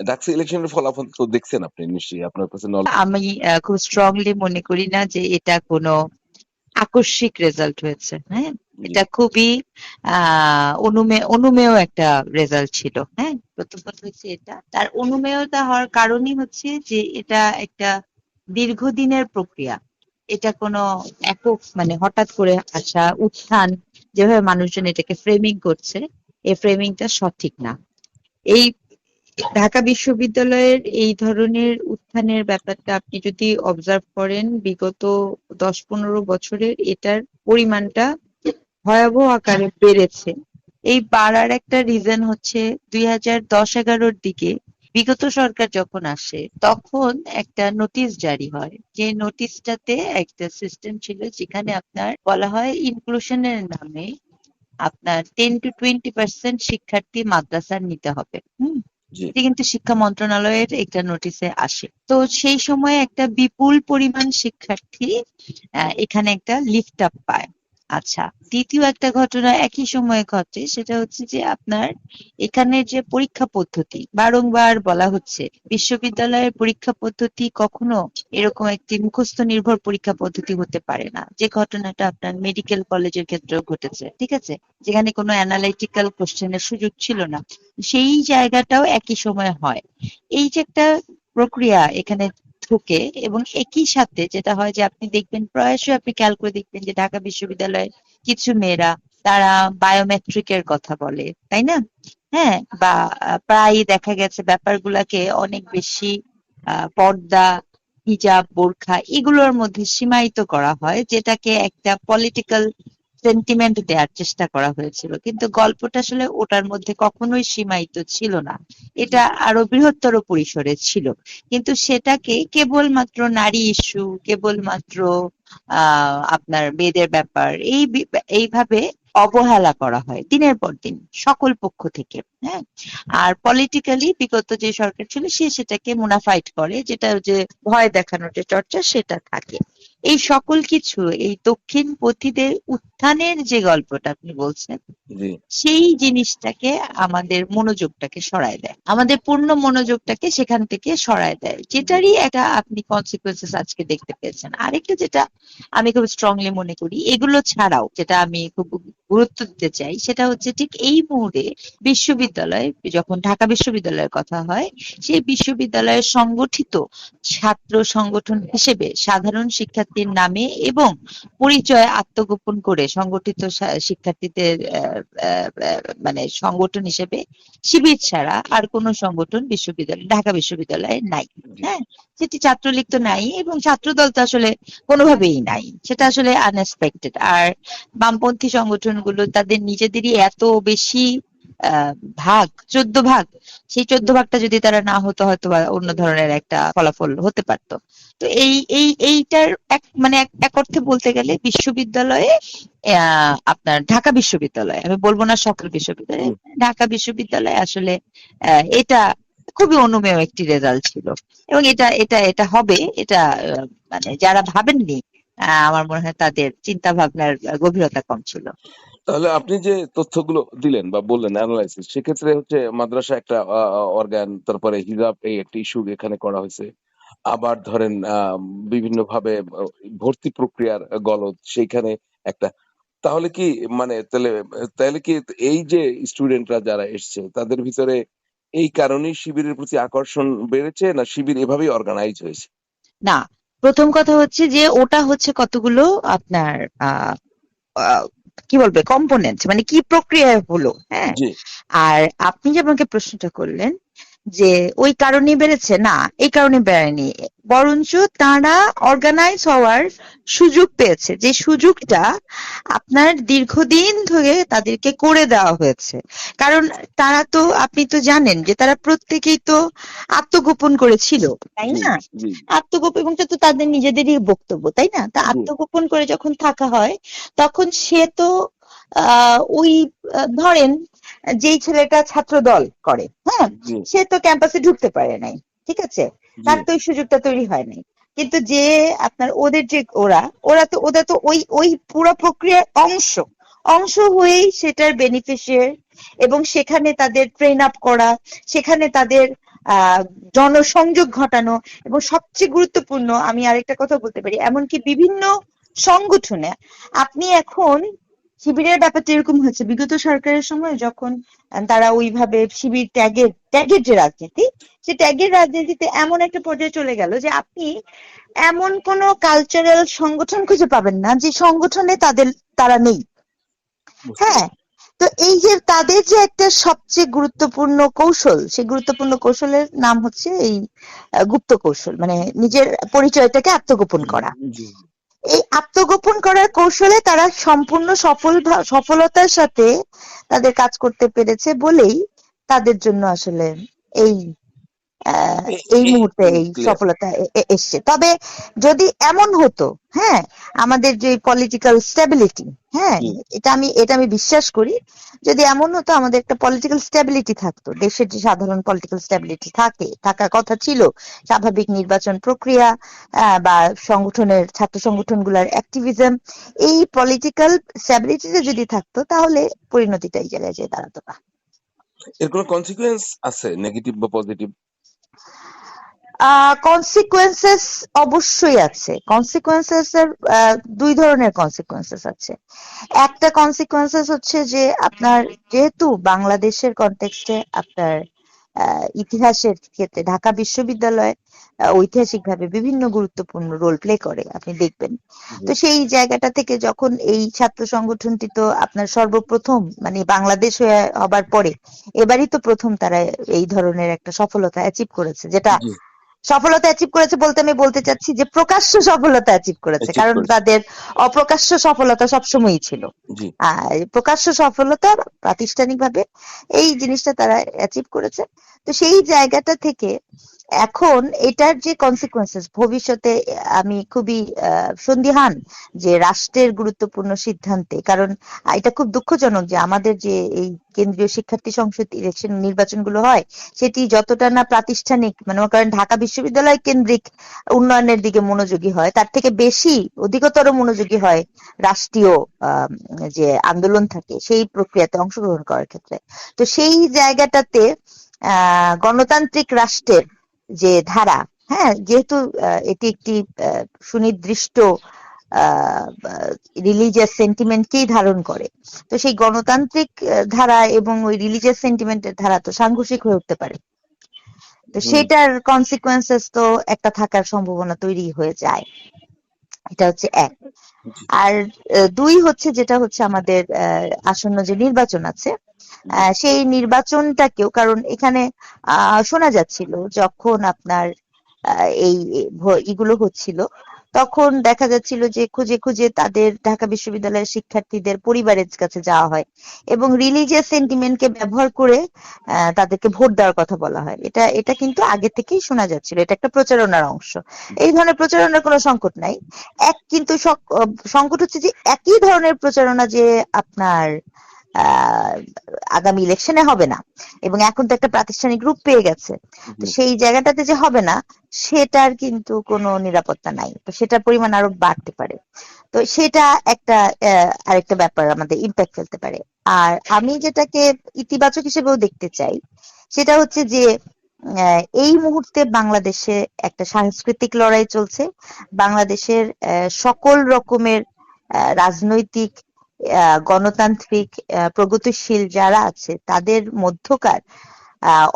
ডাকসু ইলেকশনের ফলাফল তো দেখছেন আপনি নিশ্চয়ই আপনার কাছে আমি খুব স্ট্রংলি মনে করি না যে এটা কোনো আকস্মিক রেজাল্ট হয়েছে হ্যাঁ? এটা খুবই অনুমেয় অনুমেয় একটা রেজাল্ট ছিল হ্যাঁ? প্রথম কথা হচ্ছে এটা। তার অনুমেয়তা হওয়ার কারণই হচ্ছে যে এটা একটা দীর্ঘদিনের প্রক্রিয়া। এটা কোনো একক মানে হঠাৎ করে আসা উত্থান যেভাবে মানুষজন এটাকে ফ্রেমিং করছে এই ফ্রেমিংটা সঠিক না। এই ঢাকা বিশ্ববিদ্যালয়ের এই ধরনের উত্থানের ব্যাপারটা আপনি যদি অবজার্ভ করেন, বিগত দশ পনেরো বছরের এটার পরিমাণটা ভয়াবহ আকারে বেড়েছে। এই বাড়ার একটা রিজন হচ্ছে দুই হাজার দশ এগারোর দিকে বিগত সরকার যখন আসে, তখন একটা নোটিশ জারি হয়। যে নোটিশটাতে একটা সিস্টেম ছিল যেখানে আপনার বলা হয় ইনক্লুশনের নামে আপনার টেন টু টোয়েন্টি পার্সেন্ট শিক্ষার্থী মাদ্রাসার নিতে হবে। হুম? এটি কিন্তু শিক্ষা মন্ত্রণালয়ের একটা নোটিশে আসে। তো সেই সময় একটা বিপুল পরিমাণ শিক্ষার্থী এখানে একটা লিফট আপ পায়। আচ্ছা দ্বিতীয় একটা ঘটনা একই সময়ে ঘটে, সেটা হচ্ছে যে আপনার এখানে যে পরীক্ষা পদ্ধতি, বারংবার বলা হচ্ছে, বিশ্ববিদ্যালয়ের পরীক্ষা পদ্ধতি কখনো এরকম একটি মুখস্থ নির্ভর পরীক্ষা পদ্ধতি হতে পারে না। যে ঘটনাটা আপনার মেডিকেল কলেজের ক্ষেত্রেও ঘটেছে, ঠিক আছে? যেখানে কোনো অ্যানালাইটিক্যাল কোশ্চেনের সুযোগ ছিল না, সেই জায়গাটাও একই সময় হয়। এই যে একটা প্রক্রিয়া এখানে ঢুকে এবং একই সাথে যেটা হয় যে আপনি দেখবেন প্রায়শই আপনি খেয়াল করে দেখবেন যে ঢাকা বিশ্ববিদ্যালয়ের কিছু মেয়েরা তারা বায়োমেট্রিকের কথা বলে তাই না? হ্যাঁ বা আহ, প্রায়ই দেখা গেছে ব্যাপারগুলাকে অনেক বেশি পর্দা হিজাব বোরখা এগুলোর মধ্যে সীমায়িত করা হয় যেটাকে একটা পলিটিক্যাল সেন্টিমেন্ট দেওয়ার চেষ্টা করা হয়েছিল। কিন্তু গল্পটা আসলে ওটার মধ্যে কখনোই সীমায়িত ছিল না। এটা আরও বৃহত্তর পরিসরে ছিল। কিন্তু সেটাকে কেবলমাত্র নারী ইস্যু, কেবলমাত্র আপনার মেয়েদের ব্যাপার, এই এইভাবে অবহেলা করা হয় দিনের পর দিন সকল পক্ষ থেকে হ্যাঁ? আর পলিটিক্যালি বিগত যে সরকার ছিল, সে সেটাকে মুনাফাইট করে, যেটা যে ভয় দেখানোর যে চর্চা, সেটা থাকে। এই সকল কিছু এই দক্ষিণপন্থীদের উত্থানের যে গল্পটা আপনি বলছেন সেই জিনিসটাকে আমাদের মনোযোগটাকে সরায় দেয়। আমাদের পূর্ণ মনোযোগটাকে সেখান থেকে সরায় দেয় যেটারই একটা আপনি কনসিকুয়েন্সেস আজকে দেখতে পেয়েছেন। আরেকটা যেটা আমি খুব স্ট্রংলি মনে করি এগুলো ছাড়াও যেটা আমি খুব গুরুত্ব দিতে চাই সেটা হচ্ছে ঠিক এই মুহূর্তে বিশ্ববিদ্যালয় যখন ঢাকা বিশ্ববিদ্যালয়ের কথা হয় সেই বিশ্ববিদ্যালয়ের সংগঠিত ছাত্র সংগঠন হিসেবে সাধারণ শিক্ষার্থীর নামে এবং পরিচয় আত্মগোপন করে সংগঠিত শিক্ষার্থীদের মানে সংগঠন হিসেবে শিবির ছাড়া আর কোনো সংগঠন বিশ্ববিদ্যালয় ঢাকা বিশ্ববিদ্যালয়ে নাই হ্যাঁ? সেটি ছাত্রলীগ তো নাই এবং ছাত্রদল তো আসলে কোনোভাবেই নাই। সেটা আসলে আনএক্সপেক্টেড আর বামপন্থী সংগঠনগুলো তাদের নিজেদেরই এত বেশি ভাগ চোদ্দ ভাগ। সেই চোদ্দ ভাগটা যদি তারা না হতো হয়তো বা অন্য ধরনের একটা ফলাফল হতে পারতো। তো এই এই এইটার এক মানে এক- অর্থে বলতে গেলে বিশ্ববিদ্যালয়ে আহ, আপনার ঢাকা বিশ্ববিদ্যালয় আমি বলব না সকল বিশ্ববিদ্যালয়। ঢাকা বিশ্ববিদ্যালয় আসলে আহ, এটা খুবই অনুমেয় একটি রেজাল্ট ছিল। এবং এটা এটা এটা হবে এটা মানে যারা ভাবেননি আহ, আমার মনে হয় তাদের চিন্তা ভাবনার গভীরতা কম ছিল। তাহলে আপনি যে তথ্যগুলো দিলেন বা বললেন অ্যানালাইসিস সেক্ষেত্রে হচ্ছে মাদ্রাসা একটা অর্গান তারপরে হিজাব এই একটা ইস্যু এখানে করা হয়েছে। আবার ধরেন বিভিন্ন ভাবে ভর্তি প্রক্রিয়ার গলদ সেইখানে একটা। তাহলে কি মানে তাহলে তাহলে কি এই যে স্টুডেন্টরা যারা এসছে, তাদের ভিতরে এই কারণেই শিবিরের প্রতি আকর্ষণ বেড়েছে না শিবির এভাবেই অর্গানাইজ হয়েছে? না, প্রথম কথা হচ্ছে যে ওটা হচ্ছে কতগুলো আপনার কি বলবে? কম্পোনেন্ট মানে কি প্রক্রিয়ায় হলো? হ্যাঁ? আর আপনি যে আমাকে প্রশ্নটা করলেন যে ওই কারণে বেড়েছে না এই কারণে বেড়েনি বরঞ্চ তারা অর্গানাইজ হওয়ার সুযোগ পেয়েছে। যে সুযোগটা আপনার দীর্ঘদিন ধরে তাদেরকে করে দেওয়া হয়েছে। কারণ তারা তো আপনি তো জানেন যে তারা প্রত্যেকেই তো আত্মগোপন করেছিল তাই না? আত্মগোপন এবং তো তাদের নিজেদেরই বক্তব্য তাই না? তা আত্মগোপন করে যখন থাকা হয় তখন সে তো আহ ওই ধরেন যেই ছেলেটা ছাত্র দল করে হ্যাঁ? সে তো ক্যাম্পাসে ঢুকতে পারে নাই ঠিক আছে? তার তো ওই সুযোগটা তৈরি হয় নাই। কিন্তু যে আপনার ওদের যে ওরা ওরা তো ওরা তো ওই ওই পুরো প্রক্রিয়ার অংশ অংশ হয়েই সেটার বেনিফিশিয়ার এবং সেখানে তাদের ট্রেন আপ করা সেখানে তাদের আহ জনসংযোগ ঘটানো এবং সবচেয়ে গুরুত্বপূর্ণ আমি আরেকটা কথা বলতে পারি এমনকি বিভিন্ন সংগঠনে আপনি এখন শিবিরের ব্যাপারটা এরকম হচ্ছে বিগত সরকারের সময় যখন তারা ওইভাবে শিবির ত্যাগের ত্যাগের যে রাজনীতি সে ত্যাগের রাজনীতিতে এমন একটা পর্যায়ে চলে গেল যে আপনি এমন কোন কালচারাল সংগঠন খুঁজে পাবেন না যে সংগঠনে তাদের তারা নেই। হ্যাঁ তো এই যে তাদের যে একটা সবচেয়ে গুরুত্বপূর্ণ কৌশল সেই গুরুত্বপূর্ণ কৌশলের নাম হচ্ছে এই গুপ্ত কৌশল মানে নিজের পরিচয়টাকে আত্মগোপন করা। এই আত্মগোপন করার কৌশলে তারা সম্পূর্ণ সফল সফলতার সাথে তাদের কাজ করতে পেরেছে বলেই তাদের জন্য আসলে এই এই মুহূর্তে এই সফলতা এসছে। তবে যদি এমন হতো হ্যাঁ আমাদের যে পলিটিক্যাল স্টেবিলিটি হ্যাঁ এটা আমি এটা আমি বিশ্বাস করি যদি এমন হতো আমাদের একটা পলিটিক্যাল স্টেবিলিটি থাকতো দেশের যে সাধারণ পলিটিক্যাল স্টেবিলিটি থাকে থাকার কথা ছিল স্বাভাবিক নির্বাচন প্রক্রিয়া বা সংগঠনের ছাত্র সংগঠনগুলোর অ্যাক্টিভিজম এই পলিটিক্যাল স্টেবিলিটিটা যদি থাকতো তাহলে পরিণতিটা এই জায়গায় যেয়ে দাঁড়াতো না। এর কোনো কনসিকুয়েন্স আছে নেগেটিভ বা পজিটিভ কনসিকুয়েন্সেস অবশ্যই আছে। কনসিকুয়েন্সেস এর দুই ধরনের কনসিকুয়েন্সেস আছে। একটা কনসিকুয়েন্সেস হচ্ছে যে আপনার যেহেতু বাংলাদেশের কনটেক্সটে আপনার ইতিহাসের ক্ষেত্রে ঢাকা বিশ্ববিদ্যালয় ঐতিহাসিকভাবে বিভিন্ন গুরুত্বপূর্ণ রোল প্লে করে আপনি দেখবেন। তো সেই জায়গাটা থেকে যখন এই ছাত্র সংগঠনটি তো আপনার সর্বপ্রথম মানে বাংলাদেশ হয়ে হবার পরে এবারই তো প্রথম তারা এই ধরনের একটা সফলতা অ্যাচিভ করেছে যেটা সফলতা অ্যাচিভ করেছে বলতে আমি বলতে চাচ্ছি যে প্রকাশ্য সফলতা অ্যাচিভ করেছে কারণ তাদের অপ্রকাশ্য সফলতা সবসময়ই ছিল। আর প্রকাশ্য সফলতা প্রাতিষ্ঠানিকভাবে এই জিনিসটা তারা অ্যাচিভ করেছে। তো সেই জায়গাটা থেকে এখন এটার যে কনসিকুয়েন্সেস ভবিষ্যতে আমি খুবই সন্দিহান যে রাষ্ট্রের গুরুত্বপূর্ণ সিদ্ধান্তে, কারণ এটা খুব দুঃখজনক যে আমাদের যে এই কেন্দ্রীয় শিক্ষার্থী সংসদ ইলেকশন নির্বাচনগুলো হয়, সেটি যতটা না প্রাতিষ্ঠানিক মানে করেন ঢাকা বিশ্ববিদ্যালয় কেন্দ্রিক উন্নয়নের দিকে মনোযোগী হয়, তার থেকে বেশি অধিকতর মনোযোগী হয় রাষ্ট্রীয় যে আন্দোলন থাকে, সেই প্রক্রিয়াতে অংশগ্রহণ করার ক্ষেত্রে। তো সেই জায়গাটাতে গণতান্ত্রিক রাষ্ট্রের যে ধারা হ্যাঁ যেহেতু এটি একটি সুনির্দিষ্ট রিলিজিয়াস সেন্টিমেন্টকেই ধারণ করে। তো সেই গণতান্ত্রিক ধারা এবং ওই রিলিজিয়াস সেন্টিমেন্টের ধারা তো সাংঘর্ষিক হয়ে উঠতে পারে। তো। সেটার কনসিকুয়েন্সেস তো একটা থাকার সম্ভাবনা তৈরি হয়ে যায়। এটা হচ্ছে এক। আর দুই হচ্ছে যেটা হচ্ছে আমাদের আহ, আসন্ন যে নির্বাচন আছে সেই নির্বাচনটাকেও, কারণ এখানে শোনা যাচ্ছিল যখন আপনার এই ইগুলো হচ্ছিল, তখন দেখা যাচ্ছিল যে খুঁজে খুঁজে তাদের ঢাকা বিশ্ববিদ্যালয়ের শিক্ষার্থীদের পরিবারের কাছে যাওয়া হয় এবং রিলিজিয়াস সেন্টিমেন্টকে ব্যবহার করে তাদেরকে ভোট দেওয়ার কথা বলা হয়। এটা এটা কিন্তু আগে থেকেই শোনা যাচ্ছিল। এটা একটা প্রচারণার অংশ। এই ধরনের প্রচারণার কোনো সংকট নাই। এক কিন্তু সংকট হচ্ছে যে একই ধরনের প্রচারণা যে আপনার আগামী ইলেকশনে হবে না। এবং এখন তো একটা প্রাতিষ্ঠানিক রূপ পেয়ে গেছে। তো সেই জায়গাটাতে যে হবে না সেটার কিন্তু কোনো নিরাপত্তা নাই। তো সেটার পরিমাণ আরও বাড়তে পারে। তো সেটা একটা আরেকটা ব্যাপার আমাদের ইম্প্যাক্ট ফেলতে পারে। আর আমি যেটাকে ইতিবাচক হিসেবেও দেখতে চাই সেটা হচ্ছে যে এই মুহূর্তে বাংলাদেশে একটা সাংস্কৃতিক লড়াই চলছে। বাংলাদেশের আহ, সকল রকমের রাজনৈতিক গণতান্ত্রিক প্রগতিশীল যারা আছে, তাদের মধ্যকার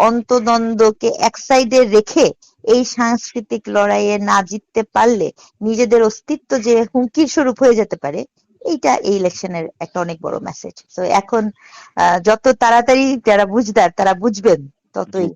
অন্তদ্বন্দ্বকে এক সাইডে রেখে এই সাংস্কৃতিক লড়াইয়ে না জিততে পারলে নিজেদের অস্তিত্ব যে হুমকির স্বরূপ হয়ে যেতে পারে, এইটা এই ইলেকশনের একটা অনেক বড় মেসেজ তো এখন যত তাড়াতাড়ি যারা বুঝদার, তারা বুঝবেন ততই